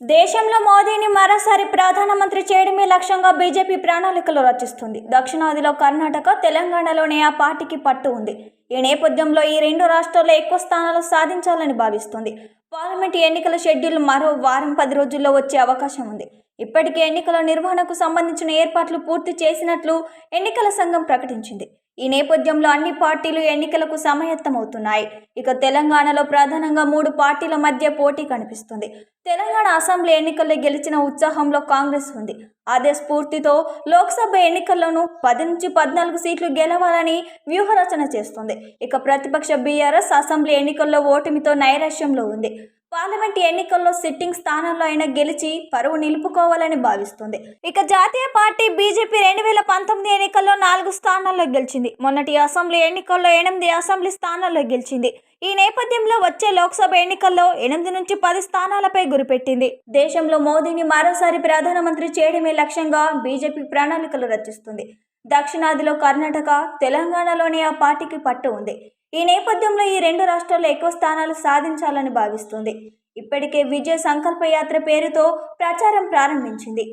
దేశంలో మోదీని మరోసారి ప్రధానమంత్రి చేయడమే లక్ష్యంగా బీజేపీ ప్రణాళికలు రచిస్తుంది. దక్షిణాదిలో కర్ణాటక తెలంగాణలోనే ఆ పార్టీకి పట్టు ఉంది. ఈ నేపథ్యంలో ఈ రెండు రాష్ట్రాల్లో ఎక్కువ స్థానాలు సాధించాలని భావిస్తుంది. పార్లమెంట్ ఎన్నికల షెడ్యూల్ మరో వారం పది రోజుల్లో వచ్చే అవకాశం ఉంది. ఇప్పటికే ఎన్నికల నిర్వహణకు సంబంధించిన ఏర్పాట్లు పూర్తి చేసినట్లు ఎన్నికల సంఘం ప్రకటించింది. ఈ నేపథ్యంలో అన్ని పార్టీలు ఎన్నికలకు సమాయత్తమవుతున్నాయి. ఇక తెలంగాణలో ప్రధానంగా మూడు పార్టీల మధ్య పోటీ కనిపిస్తుంది. తెలంగాణ అసెంబ్లీ ఎన్నికల్లో గెలిచిన ఉత్సాహంలో కాంగ్రెస్ ఉంది. అదే స్ఫూర్తితో లోక్సభ ఎన్నికల్లోనూ పది నుంచి పద్నాలుగు సీట్లు గెలవాలని వ్యూహరచన చేస్తుంది. ఇక ప్రతిపక్ష బీఆర్ఎస్ అసెంబ్లీ ఎన్నికల్లో ఓటమితో నైరాశ్యంలో ఉంది. పార్లమెంట్ ఎన్నికల్లో సిట్టింగ్ స్థానంలో అయినా గెలిచి పరువు నిలుపుకోవాలని భావిస్తుంది. ఇక జాతీయ పార్టీ బీజేపీ రెండు వేల పంతొమ్మిది ఎన్నికల్లో నాలుగు స్థానాల్లో గెలిచింది. మొన్నటి అసెంబ్లీ ఎన్నికల్లో ఎనిమిది అసెంబ్లీ స్థానాల్లో గెలిచింది. ఈ నేపథ్యంలో వచ్చే లోక్సభ ఎన్నికల్లో ఎనిమిది నుంచి పది స్థానాలపై గురిపెట్టింది. దేశంలో మోదీని మరోసారి ప్రధానమంత్రి చేయడమే లక్ష్యంగా బీజేపీ ప్రణాళికలు రచిస్తుంది. దక్షిణాదిలో కర్ణాటక తెలంగాణలోని ఆ పార్టీకి పట్టు ఉంది. ఈ నేపథ్యంలో ఈ రెండు రాష్ట్రాల్లో ఎక్కువ స్థానాలు సాధించాలని భావిస్తుంది. ఇప్పటికే విజయ సంకల్ప యాత్ర పేరుతో ప్రచారం ప్రారంభించింది.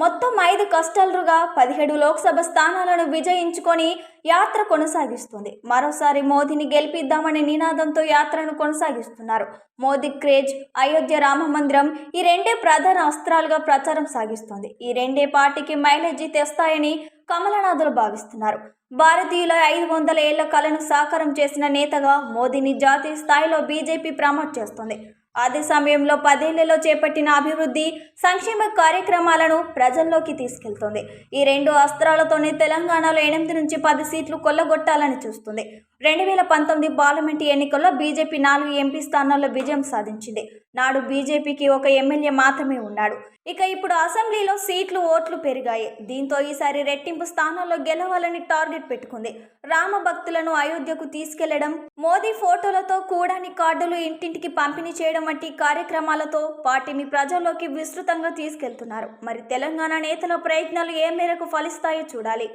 మొత్తం ఐదు కష్టాలుగా పదిహేడు లోక్సభ స్థానాలను విజయించుకొని యాత్ర కొనసాగిస్తుంది. మరోసారి మోదీని గెలిపిద్దామనే నినాదంతో యాత్రను కొనసాగిస్తున్నారు. మోదీ క్రేజ్ అయోధ్య రామ మందిరం ఈ రెండే ప్రధాన అస్త్రాలుగా ప్రచారం సాగిస్తుంది. ఈ రెండే పార్టీకి మైలేజీ తెస్తాయని కమలనాథులు భావిస్తున్నారు. భారతీయుల ఐదు వందల ఏళ్ళ కలను సాకారం చేసిన నేతగా మోదీని జాతీయ స్థాయిలో బీజేపీ ప్రమోట్ చేస్తుంది. అదే సమయంలో పదేళ్ళలో చేపట్టిన అభివృద్ధి సంక్షేమ కార్యక్రమాలను ప్రజల్లోకి తీసుకెళ్తోంది. ఈ రెండు అస్త్రాలతోనే తెలంగాణలో ఎనిమిది నుంచి పది సీట్లు కొల్లగొట్టాలని చూస్తుంది. రెండు వేల పంతొమ్మిది పార్లమెంటు ఎన్నికల్లో బీజేపీ నాలుగు ఎంపీ స్థానాల్లో విజయం సాధించింది. నాడు బీజేపీకి ఒక ఎమ్మెల్యే మాత్రమే ఉన్నాడు. ఇక ఇప్పుడు అసెంబ్లీలో సీట్లు ఓట్లు పెరిగాయి. దీంతో ఈసారి రెట్టింపు స్థానాల్లో గెలవాలని టార్గెట్ పెట్టుకుంది. రామ భక్తులను అయోధ్యకు తీసుకెళ్ళడం మోదీ ఫోటోలతో కూడాని కార్డులు ఇంటింటికి పంపిణీ చేయడం వంటి కార్యక్రమాలతో పార్టీని ప్రజల్లోకి విస్తృతంగా తీసుకెళ్తున్నారు. మరి తెలంగాణ నేతల ప్రయత్నాలు ఏ మేరకు ఫలిస్తాయో చూడాలి.